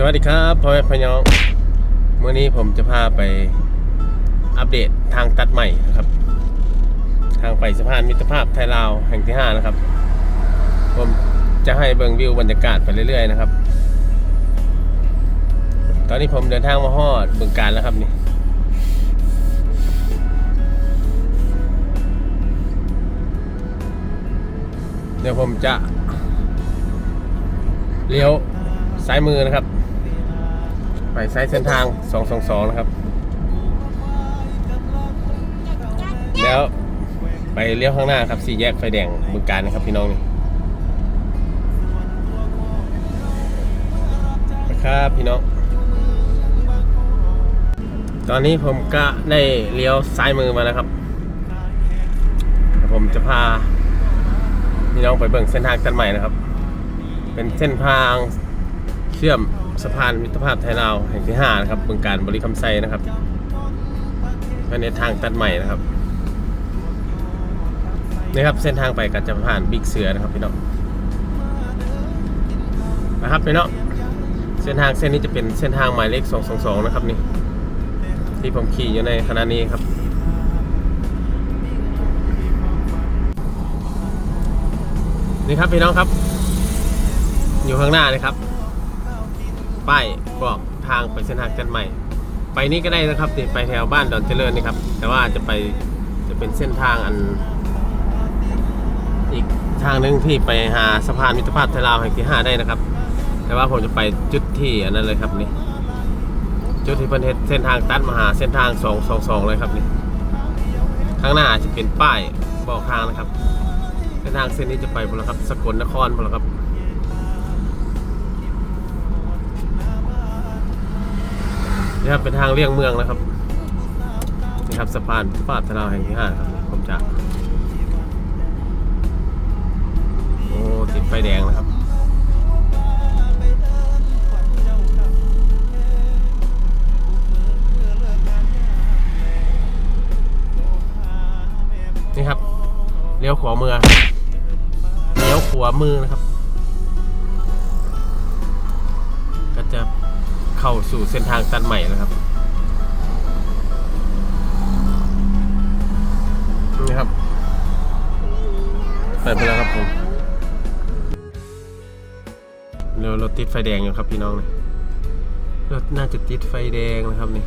สวัสดีครับพ่อแม่พี่น้องเมื่อนี้ผมจะพาไปอัปเดตทางตัดใหม่นะครับ ทางไปสะพานมิตรภาพไทยลาวแห่งที่ 5 นะครับ ผมจะให้เบิงวิวบรรยากาศไปเรื่อยๆนะครับ ตอนนี้ผมเดินทางมาฮอดบึงการแล้วครับนี่เดี๋ยวผมจะเลี้ยวซ้ายมือนะครับ ไปซ้ายเส้นทาง 222 นะครับ แล้วไปเลี้ยวข้างหน้าครับสี่แยกไฟแดงบึงการนะครับพี่น้องนี่นะครับพี่น้อง ตอนนี้ผมก็ได้เลี้ยวซ้ายมือมาแล้วครับ ผมจะพาพี่น้องไปเบิ่งเส้นทางตันใหม่นะครับ เป็นเส้นทาง เชื่อมสะพานมิตรภาพไทยลาวแห่งที่5นะครับบึงการบริคำไซนะครับภายในทางตัดใหม่นะครับนี่ครับเส้นทางไปก็จะผ่านบิ๊กเสือนะครับพี่น้องนะครับพี่น้องเส้นทางเส้นนี้จะเป็นเส้นทางหมายเลข 222 นะครับนี่ที่ผมขี่อยู่ในขณะนี้ครับนี่ครับพี่น้องครับ อยู่ข้างหน้าเลยครับ ป้ายบอกทางไปเส้นทางกันใหม่ ไปนี่ก็ได้นะครับนี่ไปแถวบ้านดอนเจริญนี่ครับ แต่ว่าจะไปจะเป็นเส้นทางอัน อีกทางหนึ่งที่ไปหาสะพานมิตรภาพไทยลาวแห่งที่ 5 ได้นะครับ แต่ว่าผมจะไปจุดที่อันนั้นเลยครับนี่จุดที่เพิ่นเฮ็ดเส้นทางตัดมหาเส้นทาง 222 เลยครับนี่ข้างหน้าจะเป็นป้ายบอกทางนะครับเส้นทางเส้นนี้จะไปบนครับสกลนครบนครับ นี่ครับเป็นทางเลี่ยงเมืองนะครับนี่ครับสะพานฟาดทลาแห่งที่ห้าครับผมจะโอ้ติดไฟแดงนะครับนี่ครับเลี้ยวขวามือเลี้ยวขวามือนะครับ ก็จะ เข้าสู่เส้นทางตันใหม่นะครับนี่ครับเปิดไปแล้วครับผมเร็วรถติดไฟแดงอยู่ครับพี่น้องเลยรถน่าจะติดไฟแดงนะครับนี่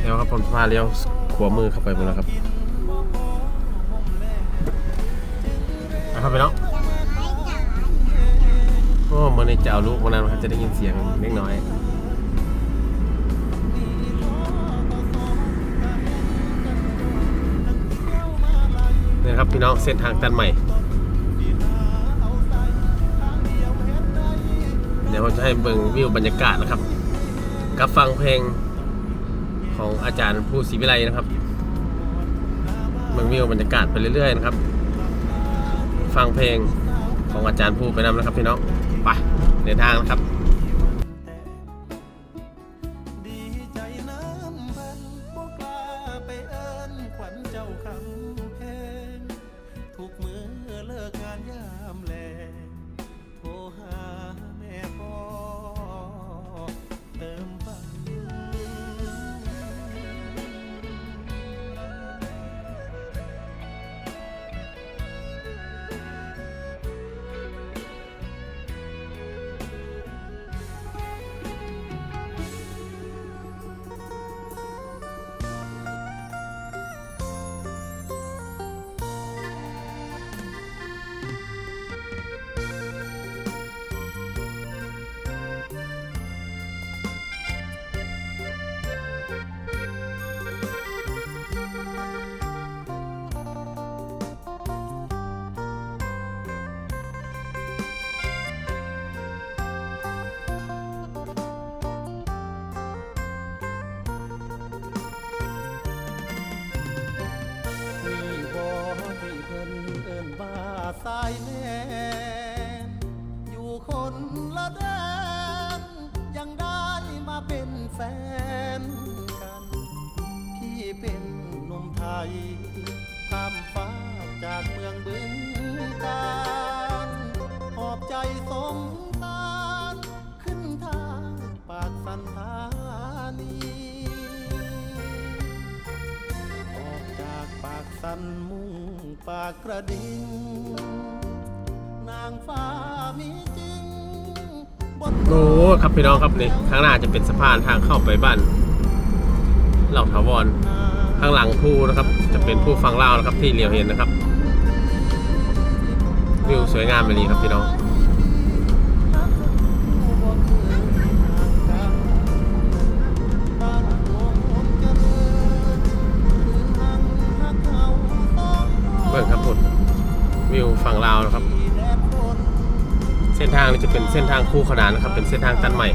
เดี๋ยวครับผมพาเลี้ยวขวามือเข้าไปหมดแล้วครับ นะครับไปเนาะโอ้มันนี่จะเอาลูกวันนั้นครับจะได้ยินเสียงเล็กน้อยนี่นะครับพี่น้องเส้นทางตันใหม่ เดี๋ยวผมจะให้เบิ่งวิวบรรยากาศนะครับ กับฟังเพลงของอาจารย์ผู้ศรีวิไลนะครับเมืองวิวบรรยากาศไปเรื่อยๆนะครับ ฟังเพลงของอาจารย์ผู้ไปนำนะครับพี่น้องไปเดินทางนะครับ ข้ามฟ้าจากเมืองบึงการหอบใจสมสารขึ้นทางปากสันธานีออกจากปากสันมุ่งปากกระดิ่งนางฟ้ามีจริงบนโอ้ครับพี่น้องครับนี่ข้างหน้าจะเป็นสะพานทางเข้าไปบ้านเหล่าถาวร ข้างหลังผู้นะครับ จะเป็นผู้ฟังเล่าวนะครับที่เรียวเห็นนะครับวิวสวยงามไปเลยครับพี่น้องเบิ่งครับผมวิวฝั่งลาวนะครับ เส้นทางนี้จะเป็นเส้นทางคู่ขนานนะครับ เป็นเส้นทางตันใหม่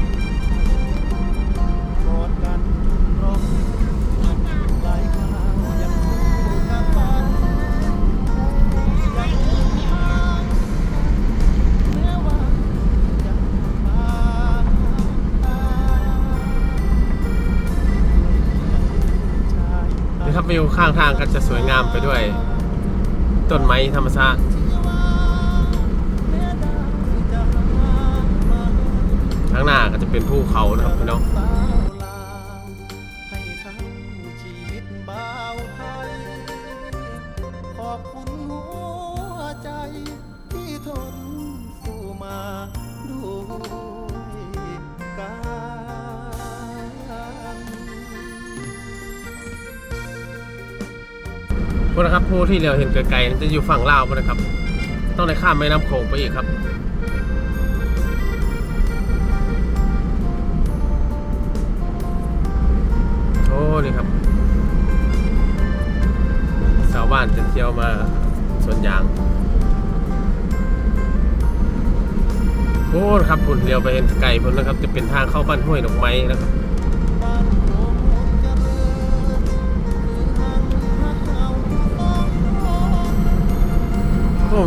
ข้างทางก็จะสวยงามไปด้วย ต้นไม้ธรรมชาติข้างหน้าก็จะเป็นภูเขานะครับพี่น้อง นะครับผู้ที่เราเห็นไกลๆจะอยู่ฝั่งลาวนะครับ ต้องได้ข้ามแม่น้ำโขงไปอีกครับโอ้นี่ครับชาวบ้านจะเที่ยวมาสวนยางโอ้ครับคุณเลี้ยวไปเห็นไกลพุ่นนะครับ จะเป็นทางเข้าบ้านห้วยดอกไม้นะครับ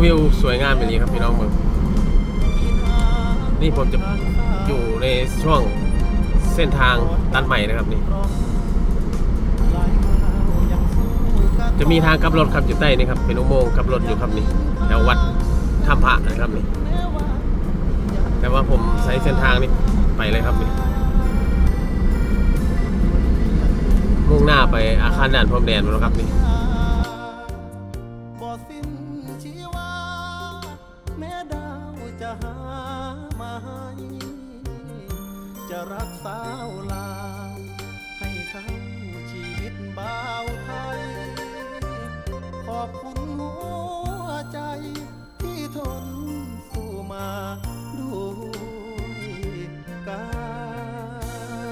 วิวสวยงามแบบนี้ครับพี่น้องเมืองนี่ผมจะอยู่ในช่วงเส้นทางตันใหม่นะครับนี่ จะมีทางกลับรถครับอยู่ใต้นี่ครับเป็นอุโมงค์กลับรถอยู่ครับนี่แถววัดถ้ำพระนะครับนี่ แต่ว่าผมใช้เส้นทางนี้ไปเลยครับนี่มุ่งหน้าไปอาคารด่านพรมแดนแล้วครับนี่ จะรักสาวลา ให้ทั้งชีวิตบ่าวไทย ขอบคุณหัวใจที่ทนสู้มาด้วยกั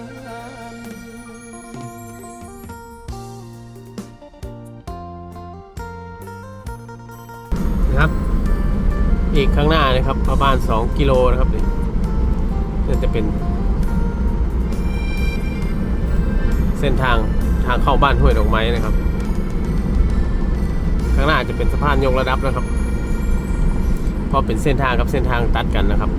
นนะครับ อีกข้างหน้านะครับประมาณ 2 กิโลนะครับนี่นี่จะเป็น เส้นทางทางเข้าบ้านห้วยดอกไม้นะครับ ข้างหน้าจะเป็นสะพานยกระดับนะครับ เพราะเป็นเส้นทางกับเส้นทางตัดกันนะครับ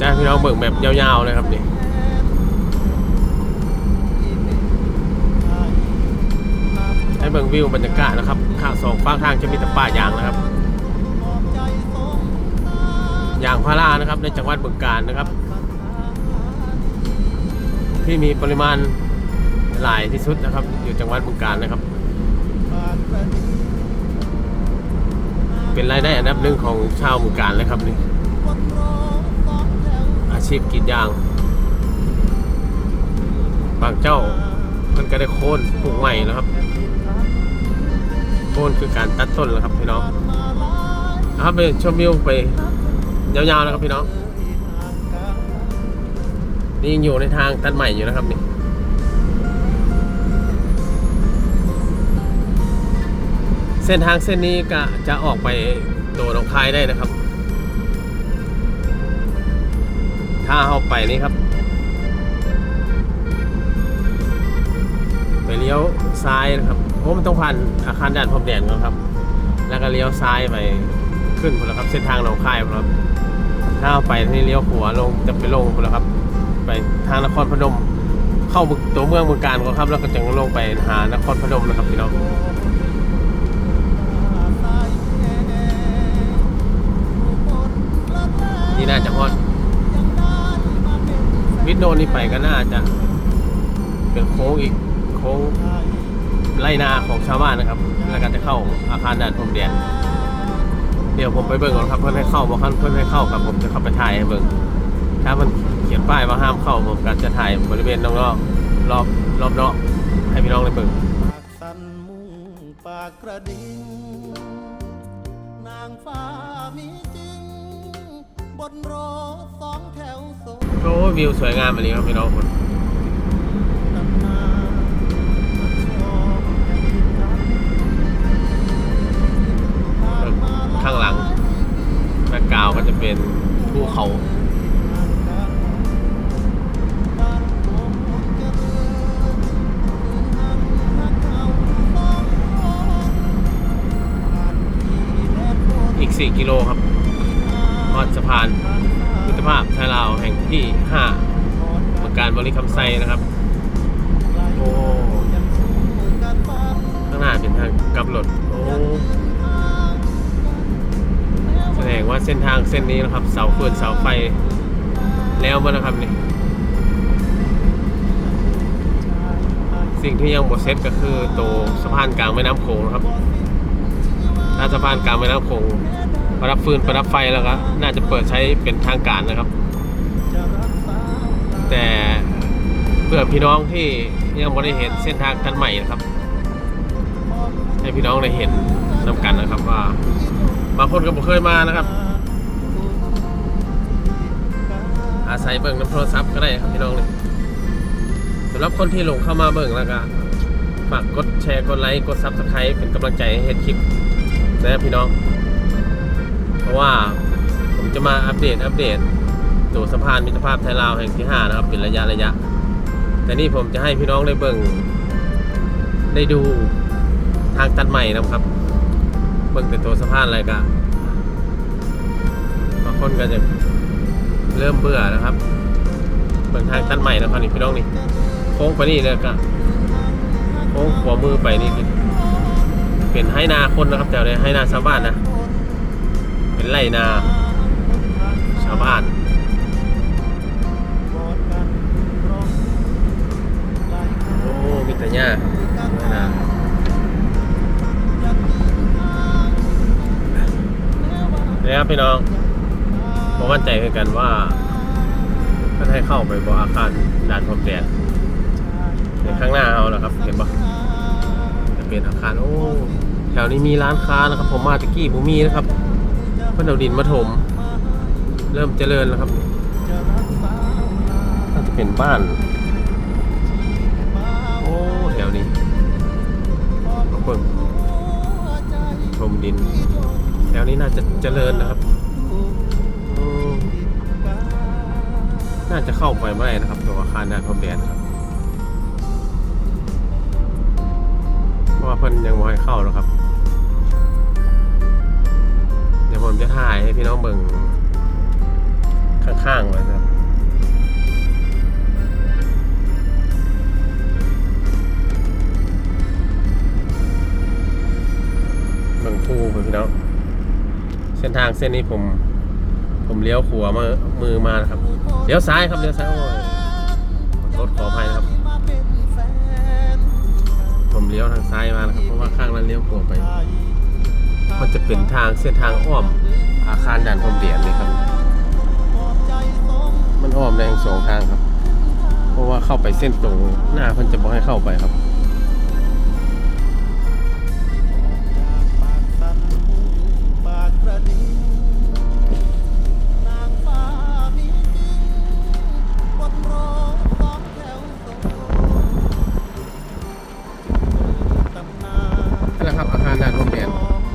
จ้าพี่น้องเบิ่งแบบยาวๆเลยครับนี่ให้เบิ่งวิวบรรยากาศนะครับข้างสองฝั่งทางจะมีแต่ป่ายางนะครับ ยางพารานะครับ ในจังหวัดบึงกาฬนะครับ ที่มีปริมาณหลายที่สุดนะครับ อยู่จังหวัดบึงกาฬนะครับ เป็นรายได้อันดับหนึ่งของชาวบึงกาฬเลยครับนี่อาชีพกรีดยาง บางเจ้ามันก็ได้โค่นปลูกใหม่แล้วครับโค่นคือการตัดต้นแล้วครับพี่น้องครับไปชมวิวไป ยาวๆนะครับพี่น้อง นี่ยังอยู่ในทางตัดใหม่อยู่นะครับนี่เส้นทางเส้นนี้ก็จะออกไปตัวหนองคายได้นะครับ ถ้าเอาไปนี่ครับ ไปเลี้ยวซ้ายนะครับโอ้มันต้องผ่านอาคารด่านพรมแดนก่อนครับ แล้วก็เลี้ยวซ้ายไป ขึ้นพนละครับ เส้นทางหนองคายพนละครับถ้าเอาไปที่เลี้ยวขวาลงจะไปลงพนละครับ ไปทางนครพนม เข้าตัวเมืองเมืองการก่อนครับ แล้วก็จะลงไปหานครพนมนะครับพี่น้องนี่น่าจะฮอดวิดโดนนี่ไปก็น่าจะเป็นโค้งอีกโค้งไล่นาของชาวบ้านนะครับ แล้วก็จะเข้าอาคารด่านพรมแดน เดี๋ยวผมไปเบิ่งก่อนครับเพื่อนให้เข้าบอกเพื่อนให้เข้ากับผมจะเข้าไปถ่ายให้เบิ่งถ้ามันเขียนป้ายว่าห้ามเข้าผมก็จะถ่ายบริเวณนอกๆรอบรอบนอกให้พี่น้องได้เบิ่งปากสันมุ่งปากกระดิ่งนางฟ้ามีจริง บนรถสองแถวโซโอ้วิวสวยงามแบบนี้ครับพี่น้องคน เขา อีก 4 กิโลครับฮอดสะพานมิตรภาพไทยลาวแห่งที่5เมืองการบริคำไซนะครับ โอ้ข้างหน้าเป็นทางกลับรถโอ้ ดงว่าเส้นทางเส้นนี้นะครับ เสาเฟืนเสาไฟแล้วมานะครับนี่สิ่งที่ยังบดเซ็ตก็คือตัวสะพานกลางแม่น้ำโขงนะครับถ้าสะพานกลางแม่น้ำโขงประดับฟืนประดับไฟแล้วก็น่าจะเปิดใช้เป็นทางการนะครับ แต่เพื่อพี่น้องที่ยังไม่ได้เห็นเส้นทางกันใหม่นะครับ ให้พี่น้องได้เห็นนำกันนะครับว่า บางคนก็บ่เคยมานะครับ อาศัยเบิ่งน้ำโทรศัพท์ก็ได้ครับพี่น้องเลยสำหรับคนที่หลงเข้ามาเบิ่งแล้วก็ฝากกดแชร์กดไลค์กดซับสไครต์เป็นกำลังใจให้เฮ็ดคลิปนะครับพี่น้อง เพราะว่าผมจะมาอัปเดตอัปเดตตัวสะพานมิตรภาพไทยลาวแห่งที่ 5 นะครับ เป็นระยะระยะ แต่นี่ผมจะให้พี่น้องได้เบิ่งได้ดูทางตัดใหม่นะครับ เบิ่งแต่ตัวสะพานอะไรก็บางคนก็จะเริ่มเบื่อนะครับเบิ่งทางตัดใหม่นะครับนี่พี่น้องนี่โค้งไปนี่เลยก็โค้งขวามือไปนี่คือเป็นให้นาคนนะครับแต่ในให้นาชาวบ้านนะ เป็นไรนาชาวบ้านโอ้มีแต่หญ้าไรนา พี่น้องผมมั่นใจคือกันว่าท่านให้เข้าไปบนอาคารด่านพรมแดนในข้างหน้าเอาแล้วครับ เห็นปะจะเป็นอาคารโอ้แถวนี้มีร้านค้านะครับ ผมมาตะกี้ผมมีนะครับเพื่อนเอาดินมาถม เริ่มเจริญแล้วครับน่าจะเป็นบ้าน นี้น่าจะเจริญนะครับน่าจะเข้าไปไม่ได้นะครับตัวอาคารด้านพรมแดนครับเพราะว่าเพิ่นยังไม่ให้เข้าหรอกครับ เดี๋ยวผมจะถ่ายให้พี่น้องเบิ่งข้างๆไว้นะครับเบิ่งภูเบิ่งพี่น้อง ส้นทางเส้นนี้ผม ผมเลี้ยวขวามามือมานะครับเลี้ยวซ้ายครับเลี้ยวซ้ายโอ้ยขอโทษขออภัยนะครับ ผมเลี้ยวทางซ้ายมานะครับเพราะว่าข้างนั้นเลี้ยวขวาไป มันจะเป็นทางเส้นทางอ้อมอาคารด่านพรมเดียนนี่ครับ มันอ้อมได้ทั้งสองทางครับ เพราะว่าเข้าไปเส้นตรงหน้าเพิ่นจะบอกให้เข้าไปครับ ดิ่งนางฟ้ามีจริงบนรถสองแถวโซตำนานนั่นแหละครับอาคารด่านพรมเดียน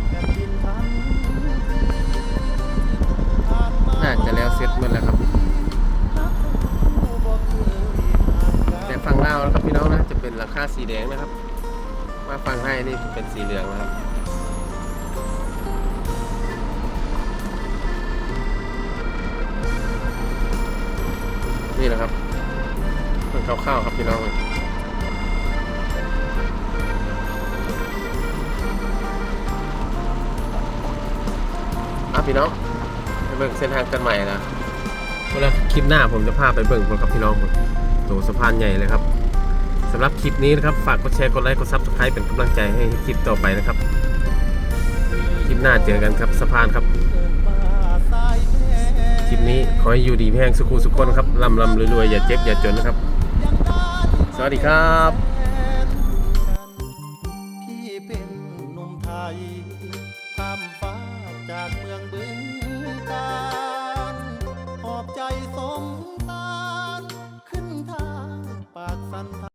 แผ่นดินไทยน่าจะแล้วเสร็จหมดแล้วครับแต่ฝั่งลาวนะครับพี่น้องนะจะเป็นหลังคาสีแดงนะครับ มาฝั่งไทยนี่เป็นสีเหลืองนะครับ นี่แหละครับคร่าวๆครับพี่น้องอะพี่น้องไปเบิ่งเส้นทางกันใหม่นะเวลาคลิปหน้าผมจะพาไปเบิ่งพวกกับพี่น้องผมตัวสะพานใหญ่เลยครับสำหรับคลิปนี้นะครับ ฝากกดแชร์กดไลค์กดซับสไครป์เป็นกำลังใจให้คลิปต่อไปนะครับ คลิปหน้าเจอกันครับสะพานครับ ลิปนี้ ขอให้อยู่ดีแพงสุขุสุขคนครับลำลำรวยๆ อย่าเจ็บ อย่าจนนะครับ สวัสดีครับ